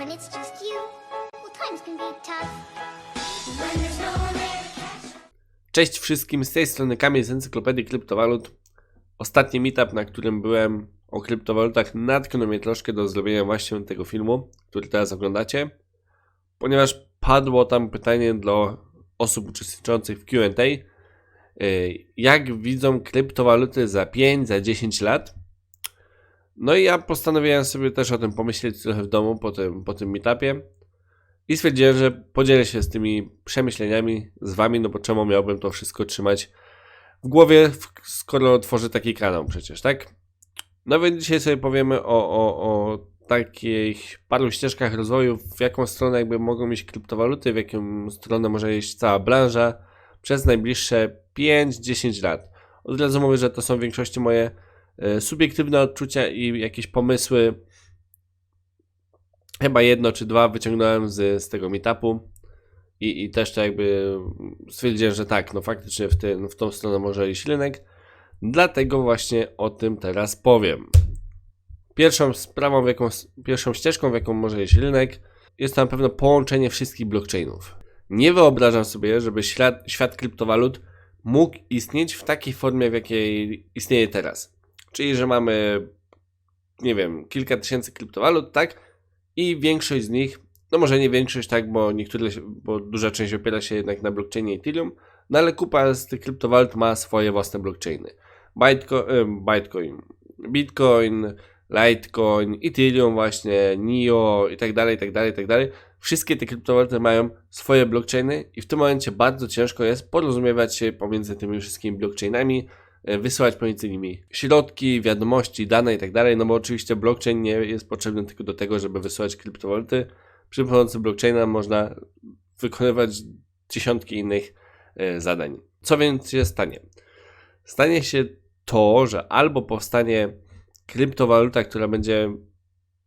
when it's just you, well, times can be tough. When there's no one Cześć wszystkim, z tej strony Kamil z Encyklopedii Kryptowalut. Ostatni meetup, na którym byłem o kryptowalutach, natknął mnie troszkę do zrobienia właśnie tego filmu, który teraz oglądacie, ponieważ padło tam pytanie dla osób uczestniczących w Q&A, yy, jak widzą kryptowaluty za 5, za 10 lat. No i ja postanowiłem sobie też o tym pomyśleć trochę w domu po tym, po tym meetupie. I stwierdziłem, że podzielę się z tymi przemyśleniami z wami, no bo czemu miałbym to wszystko trzymać w głowie, skoro tworzę taki kanał przecież, tak? No więc dzisiaj sobie powiemy o, o, o takich paru ścieżkach rozwoju, w jaką stronę jakby mogą iść kryptowaluty, w jaką stronę może iść cała branża przez najbliższe 5-10 lat. Od razu mówię, że to są w większości moje subiektywne odczucia i jakieś pomysły, chyba jedno czy dwa wyciągnąłem z, z tego meetupu i, i też to jakby stwierdziłem, że tak, no faktycznie w, tym, w tą stronę może iść rynek. Dlatego właśnie o tym teraz powiem. Pierwszą sprawą, jaką, pierwszą ścieżką, w jaką może iść rynek, jest to na pewno połączenie wszystkich blockchainów. Nie wyobrażam sobie, żeby świat, świat kryptowalut mógł istnieć w takiej formie, w jakiej istnieje teraz. Czyli, że mamy, nie wiem, kilka tysięcy kryptowalut, tak? I większość z nich, no może nie większość, tak, bo niektóre, bo duża część opiera się jednak na blockchainie Ethereum, no ale kupa z tych kryptowalut ma swoje własne blockchainy. Bitcoin, Bitcoin, Bitcoin, Litecoin, Ethereum właśnie, NIO i tak dalej, i tak dalej, i tak dalej. Wszystkie te kryptowaluty mają swoje blockchainy i w tym momencie bardzo ciężko jest porozumiewać się pomiędzy tymi wszystkimi blockchainami, wysyłać pomiędzy nimi środki, wiadomości, dane i tak no bo oczywiście blockchain nie jest potrzebny tylko do tego, żeby wysyłać kryptowaluty. Przy pomocy blockchaina można wykonywać dziesiątki innych e, zadań. Co więc się stanie? Stanie się to, że albo powstanie kryptowaluta, która będzie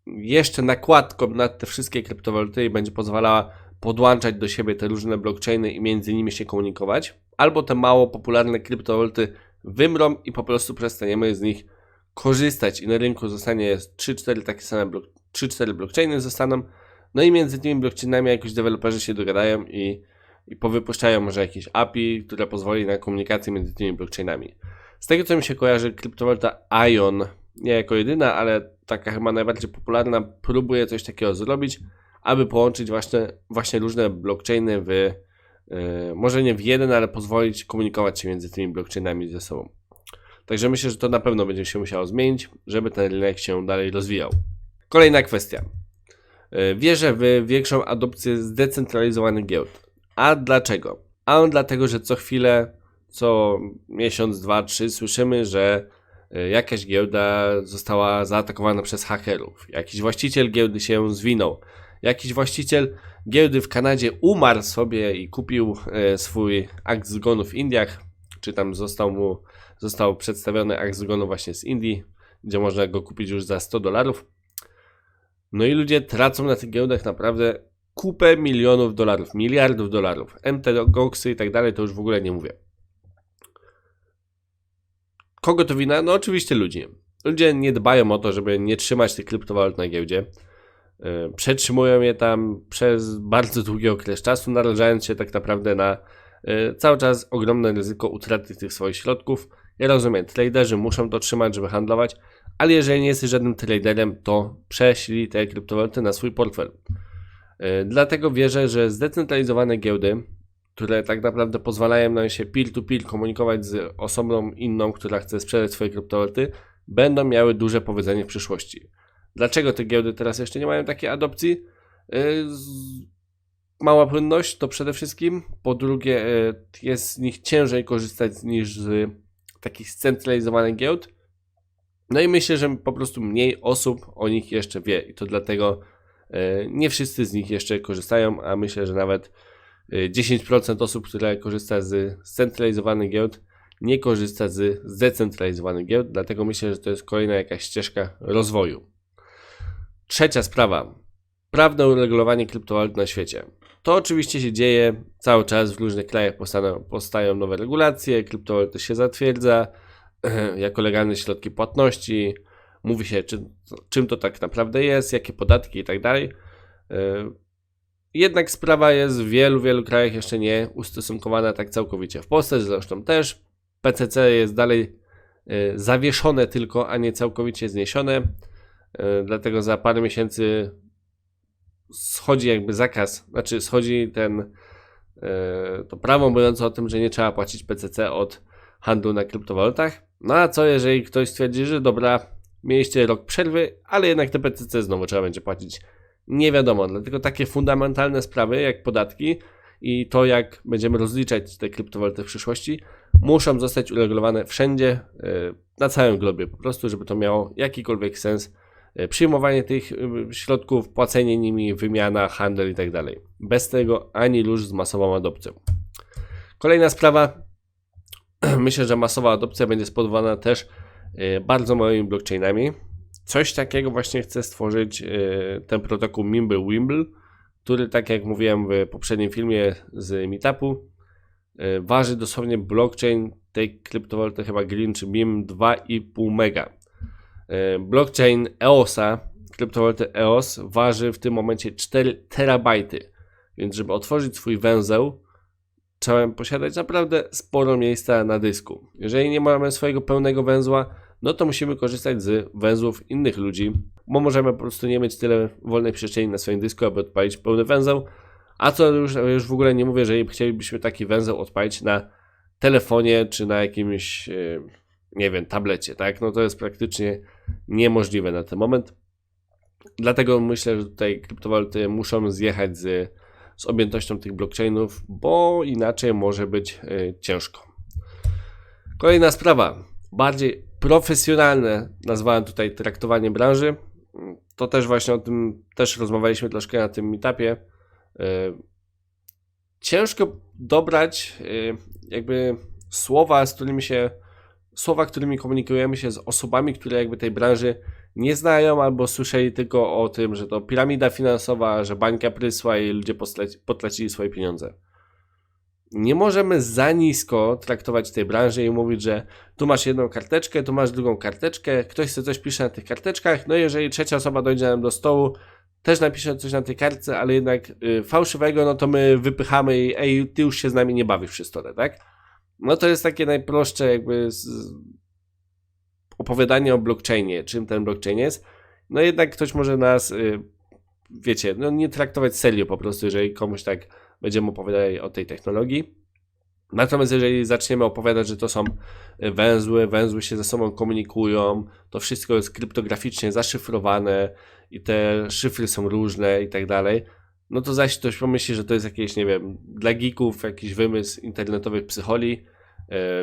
jeszcze nakładką na te wszystkie kryptowaluty i będzie pozwalała podłączać do siebie te różne blockchainy i między nimi się komunikować, albo te mało popularne kryptowaluty wymrą i po prostu przestaniemy z nich korzystać i na rynku zostanie 3-4 takie same blok, 3-4 blockchainy zostaną, no i między tymi blockchainami jakoś deweloperzy się dogadają i, i powypuszczają może jakieś API, które pozwoli na komunikację między tymi blockchainami. Z tego co mi się kojarzy, kryptowaluta ION, nie jako jedyna, ale taka chyba najbardziej popularna, próbuje coś takiego zrobić, aby połączyć właśnie, właśnie różne blockchainy w, może nie w jeden, ale pozwolić komunikować się między tymi blockchainami ze sobą. Także myślę, że to na pewno będzie się musiało zmienić, żeby ten rynek się dalej rozwijał. Kolejna kwestia. Yy, Wierzę w większą adopcję zdecentralizowanych giełd. A dlaczego? A dlatego, że co chwilę, co miesiąc, dwa, trzy słyszymy, że y, jakaś giełda została zaatakowana przez hakerów. Jakiś właściciel giełdy się zwinął. Jakiś właściciel giełdy w Kanadzie umarł sobie i kupił e, swój akt zgonu w Indiach, czy tam został mu został przedstawiony akt zgonu właśnie z Indii, gdzie można go kupić już za 100 dolarów. No i ludzie tracą na tych giełdach naprawdę kupę milionów dolarów, miliardów dolarów. MT, Goxy i tak dalej, to już w ogóle nie mówię. Kogo to wina? No oczywiście ludzi. Ludzie nie dbają o to, żeby nie trzymać tych kryptowalut na giełdzie. Yy, Przetrzymują je tam przez bardzo długi okres czasu, narażając się tak naprawdę na yy, cały czas ogromne ryzyko utraty tych swoich środków. Ja rozumiem, traderzy muszą to trzymać, żeby handlować, ale jeżeli nie jesteś żadnym traderem, to prześlij te kryptowaluty na swój portfel. Yy, Dlatego wierzę, że zdecentralizowane giełdy, które tak naprawdę pozwalają nam się peer-to-peer komunikować z osobą inną, która chce sprzedać swoje kryptowaluty, będą miały duże powodzenie w przyszłości. Dlaczego te giełdy teraz jeszcze nie mają takiej adopcji? Z- Mała płynność to przede wszystkim. Po drugie, yy, jest z nich ciężej korzystać niż z takich scentralizowanych giełd. No i myślę, że po prostu mniej osób o nich jeszcze wie i to dlatego yy, nie wszyscy z nich jeszcze korzystają, a myślę, że nawet yy, 10% osób, które korzysta z scentralizowanych giełd, nie korzysta z zdecentralizowanych giełd, dlatego myślę, że to jest kolejna jakaś ścieżka rozwoju. Trzecia sprawa. Prawne uregulowanie kryptowalut na świecie. To oczywiście się dzieje cały czas, w różnych krajach powstaną, powstają nowe regulacje, kryptowaluty się zatwierdza jako legalne środki płatności, mówi się czym, czym to tak naprawdę jest, jakie podatki i tak dalej. E, Jednak sprawa jest w wielu, wielu krajach jeszcze nie ustosunkowana tak całkowicie. W Polsce zresztą też. PCC jest dalej e, zawieszone tylko, a nie całkowicie zniesione. E, Dlatego za parę miesięcy schodzi jakby zakaz, znaczy schodzi ten e, to prawo mówiące o tym, że nie trzeba płacić PCC od handlu na kryptowalutach. No a co jeżeli ktoś stwierdzi, że dobra, mieliście rok przerwy, ale jednak te PCC znowu trzeba będzie płacić? Nie wiadomo, dlatego takie fundamentalne sprawy jak podatki i to jak będziemy rozliczać te kryptowaluty w przyszłości muszą zostać uregulowane wszędzie, e, na całym globie po prostu, żeby to miało jakikolwiek sens przyjmowanie tych e, środków, płacenie nimi, wymiana, handel i tak dalej. Bez tego ani rusz z masową adopcją. Kolejna sprawa. Myślę, że masowa adopcja będzie spowodowana też e, bardzo małymi blockchainami. Coś takiego właśnie chce stworzyć e, ten protokół Mimble Wimble, który, tak jak mówiłem w poprzednim filmie z Meetupu, e, waży dosłownie blockchain tej kryptowaluty chyba Green czy BIM 2,5 mega. E, Blockchain EOSa, kryptowaluty EOS, waży w tym momencie 4 terabajty. Więc żeby otworzyć swój węzeł, trzeba posiadać naprawdę sporo miejsca na dysku. Jeżeli nie mamy swojego pełnego węzła, no to musimy korzystać z węzłów innych ludzi, bo możemy po prostu nie mieć tyle wolnej przestrzeni na swoim dysku, aby odpalić pełny węzeł. A co już, już w ogóle nie mówię, że chcielibyśmy taki węzeł odpalić na telefonie czy na jakimś, e, nie wiem, tablecie, tak? No to jest praktycznie niemożliwe na ten moment. Dlatego myślę, że tutaj kryptowaluty muszą zjechać z, z objętością tych blockchainów, bo inaczej może być e, ciężko. Kolejna sprawa, bardziej profesjonalne, nazwałem tutaj traktowanie branży. To też właśnie o tym też rozmawialiśmy troszkę na tym meetupie. E, Ciężko dobrać e, jakby słowa, z którymi się słowa, którymi komunikujemy się z osobami, które jakby tej branży nie znają albo słyszeli tylko o tym, że to piramida finansowa, że bańka prysła i ludzie potracili swoje pieniądze. Nie możemy za nisko traktować tej branży i mówić, że tu masz jedną karteczkę, tu masz drugą karteczkę, ktoś sobie coś pisze na tych karteczkach, no jeżeli trzecia osoba dojdzie nam do stołu, też napisze coś na tej kartce, ale jednak y, fałszywego, no to my wypychamy i ej, ty już się z nami nie bawisz przy stole, tak? No to jest takie najprostsze jakby opowiadanie o blockchainie, czym ten blockchain jest. No jednak ktoś może nas, y, wiecie, no nie traktować serio po prostu, jeżeli komuś tak będziemy opowiadali o tej technologii. Natomiast jeżeli zaczniemy opowiadać, że to są węzły, węzły się ze sobą komunikują, to wszystko jest kryptograficznie zaszyfrowane i te szyfry są różne i tak dalej, no to zaś ktoś pomyśli, że to jest jakieś, nie wiem, dla geeków jakiś wymysł internetowych psycholi,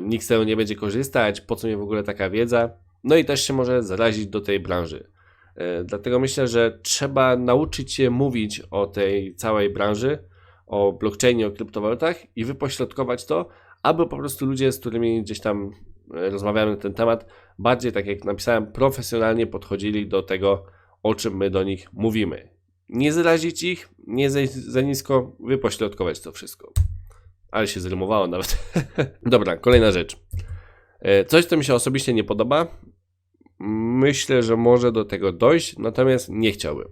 nikt z tego nie będzie korzystać, po co mi w ogóle taka wiedza, no i też się może zarazić do tej branży. E, Dlatego myślę, że trzeba nauczyć się mówić o tej całej branży, o blockchainie, o kryptowalutach i wypośrodkować to, aby po prostu ludzie, z którymi gdzieś tam e, rozmawiamy na ten temat, bardziej, tak jak napisałem, profesjonalnie podchodzili do tego, o czym my do nich mówimy. Nie zrazić ich, nie za nisko, wypośrodkować to wszystko. Ale się zrymowało nawet. Dobra, kolejna rzecz. E, Coś, co mi się osobiście nie podoba. Myślę, że może do tego dojść, natomiast nie chciałbym.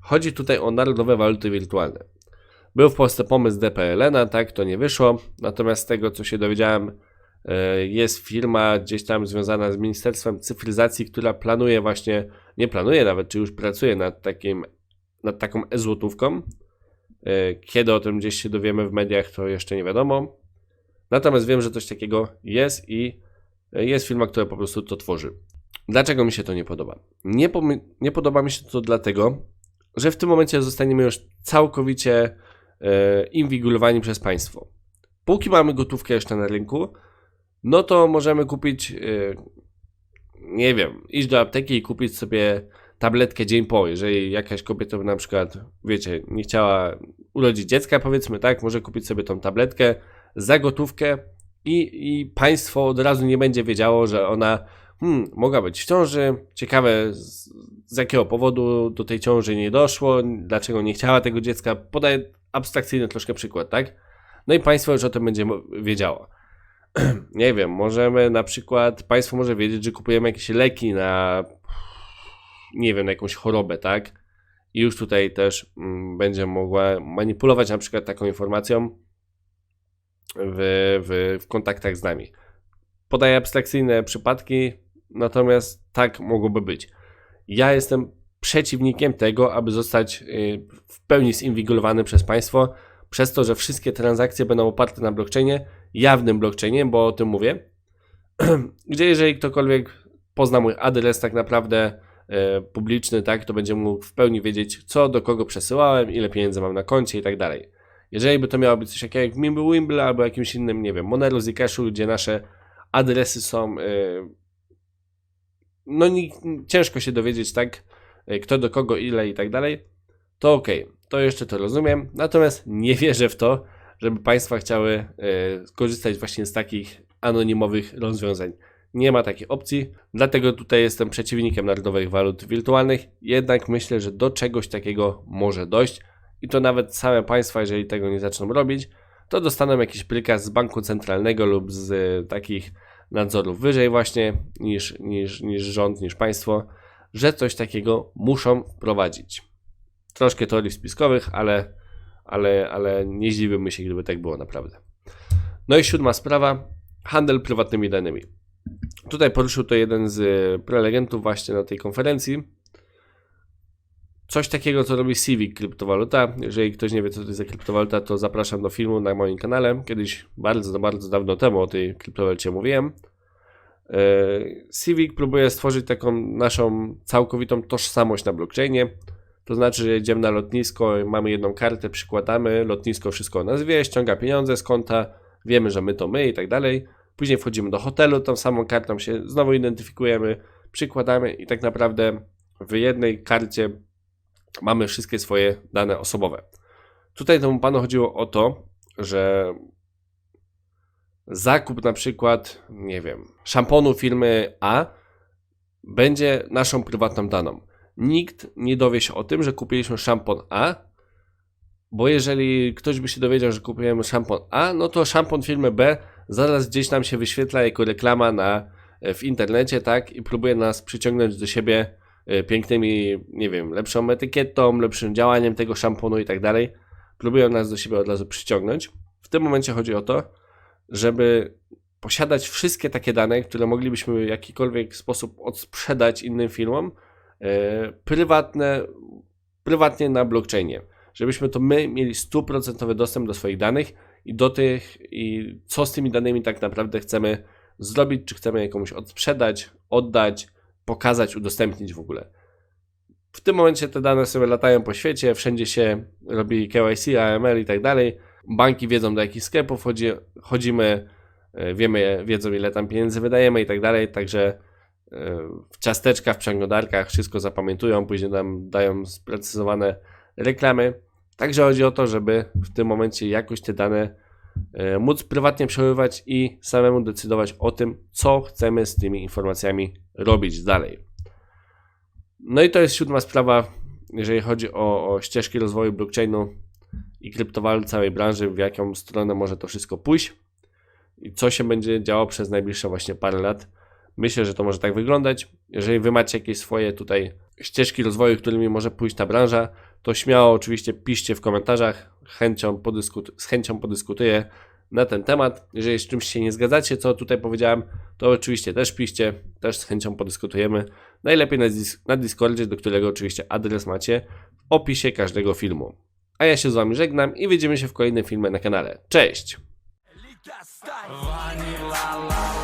Chodzi tutaj o narodowe waluty wirtualne. Był w Polsce pomysł DPLN, tak, to nie wyszło. Natomiast z tego, co się dowiedziałem, e, jest firma gdzieś tam związana z Ministerstwem Cyfryzacji, która planuje właśnie, nie planuje nawet, czy już pracuje nad, takim, nad taką e-złotówką. E, Kiedy o tym gdzieś się dowiemy w mediach, to jeszcze nie wiadomo. Natomiast wiem, że coś takiego jest i e, jest firma, która po prostu to tworzy. Dlaczego mi się to nie podoba? Nie, pomy- nie podoba mi się to dlatego, że w tym momencie zostaniemy już całkowicie e, inwigilowani przez państwo. Póki mamy gotówkę jeszcze na rynku, no to możemy kupić, e, nie wiem, iść do apteki i kupić sobie tabletkę dzień po. Jeżeli jakaś kobieta by na przykład, wiecie, nie chciała urodzić dziecka, powiedzmy tak, może kupić sobie tą tabletkę za gotówkę i, i państwo od razu nie będzie wiedziało, że ona hmm, mogła być w ciąży. Ciekawe, z, z jakiego powodu do tej ciąży nie doszło, dlaczego nie chciała tego dziecka. Podaję abstrakcyjny troszkę przykład, tak? No i państwo już o tym będzie wiedziało. nie wiem, możemy na przykład, państwo może wiedzieć, że kupujemy jakieś leki na, nie wiem, na jakąś chorobę, tak? i już tutaj też mm, będzie mogła manipulować na przykład taką informacją w, w, w kontaktach z nami. Podaję abstrakcyjne przypadki, natomiast tak mogłoby być. Ja jestem przeciwnikiem tego, aby zostać y, w pełni zinwigilowany przez państwo, przez to, że wszystkie transakcje będą oparte na blockchainie, jawnym blockchainie, bo o tym mówię, gdzie jeżeli ktokolwiek pozna mój adres tak naprawdę publiczny, tak, to będzie mógł w pełni wiedzieć, co do kogo przesyłałem, ile pieniędzy mam na koncie i tak dalej. Jeżeli by to miało być coś takiego jak w Wimble albo jakimś innym, nie wiem, Monero, Zcashu, gdzie nasze adresy są, e, no ciężko się dowiedzieć, tak, e, kto do kogo, ile i tak dalej, to ok, to jeszcze to rozumiem, natomiast nie wierzę w to, żeby państwa chciały e, korzystać właśnie z takich anonimowych rozwiązań. Nie ma takiej opcji, dlatego tutaj jestem przeciwnikiem narodowych walut wirtualnych. Jednak myślę, że do czegoś takiego może dojść i to nawet same państwa, jeżeli tego nie zaczną robić, to dostaną jakiś prikaz z banku centralnego lub z e, takich nadzorów wyżej właśnie niż, niż, niż rząd, niż państwo, że coś takiego muszą wprowadzić. Troszkę teorii spiskowych, ale, ale, ale nie zdziwiłbym się, gdyby tak było naprawdę. No i siódma sprawa, handel prywatnymi danymi. Tutaj poruszył to jeden z prelegentów właśnie na tej konferencji. Coś takiego, co robi Civic kryptowaluta. Jeżeli ktoś nie wie, co to jest kryptowaluta, to zapraszam do filmu na moim kanale. Kiedyś, bardzo, bardzo dawno temu o tej kryptowalucie mówiłem. E, Civic próbuje stworzyć taką naszą całkowitą tożsamość na blockchainie. To znaczy, że jedziemy na lotnisko, mamy jedną kartę, przykładamy, lotnisko wszystko o nas wie, ściąga pieniądze z konta, wiemy, że my to my i tak dalej. Później wchodzimy do hotelu, tą samą kartą się znowu identyfikujemy, przykładamy i tak naprawdę w jednej karcie mamy wszystkie swoje dane osobowe. Tutaj temu panu chodziło o to, że zakup na przykład, nie wiem, szamponu firmy A będzie naszą prywatną daną. Nikt nie dowie się o tym, że kupiliśmy szampon A, bo jeżeli ktoś by się dowiedział, że kupujemy szampon A, no to szampon firmy B zaraz gdzieś nam się wyświetla jako reklama na, w internecie, tak? I próbuje nas przyciągnąć do siebie e, pięknymi, nie wiem, lepszą etykietą, lepszym działaniem tego szamponu i tak dalej. Próbują nas do siebie od razu przyciągnąć. W tym momencie chodzi o to, żeby posiadać wszystkie takie dane, które moglibyśmy w jakikolwiek sposób odsprzedać innym firmom, e, prywatne, prywatnie na blockchainie. Żebyśmy to my mieli stuprocentowy dostęp do swoich danych i do tych, i co z tymi danymi tak naprawdę chcemy zrobić, czy chcemy je komuś odsprzedać, oddać, pokazać, udostępnić w ogóle. W tym momencie te dane sobie latają po świecie, wszędzie się robi KYC, AML i tak dalej. Banki wiedzą do jakich sklepów chodzi, chodzimy, e, wiemy, wiedzą ile tam pieniędzy wydajemy i tak dalej, także e, w ciasteczkach, w przeglądarkach wszystko zapamiętują, później nam dają sprecyzowane reklamy. Także chodzi o to, żeby w tym momencie jakoś te dane e, móc prywatnie przechowywać i samemu decydować o tym, co chcemy z tymi informacjami robić dalej. No i to jest siódma sprawa, jeżeli chodzi o, o ścieżki rozwoju blockchainu i kryptowalut całej branży, w jaką stronę może to wszystko pójść i co się będzie działo przez najbliższe właśnie parę lat. Myślę, że to może tak wyglądać. Jeżeli wy macie jakieś swoje tutaj ścieżki rozwoju, którymi może pójść ta branża, to śmiało oczywiście piszcie w komentarzach. Chęcią podyskut- z chęcią podyskutuję na ten temat. Jeżeli z czymś się nie zgadzacie, co tutaj powiedziałem, to oczywiście też piszcie, też z chęcią podyskutujemy. Najlepiej na, dis- na Discordzie, do którego oczywiście adres macie w opisie każdego filmu. A ja się z Wami żegnam i widzimy się w kolejnym filmie na kanale. Cześć! Vanilla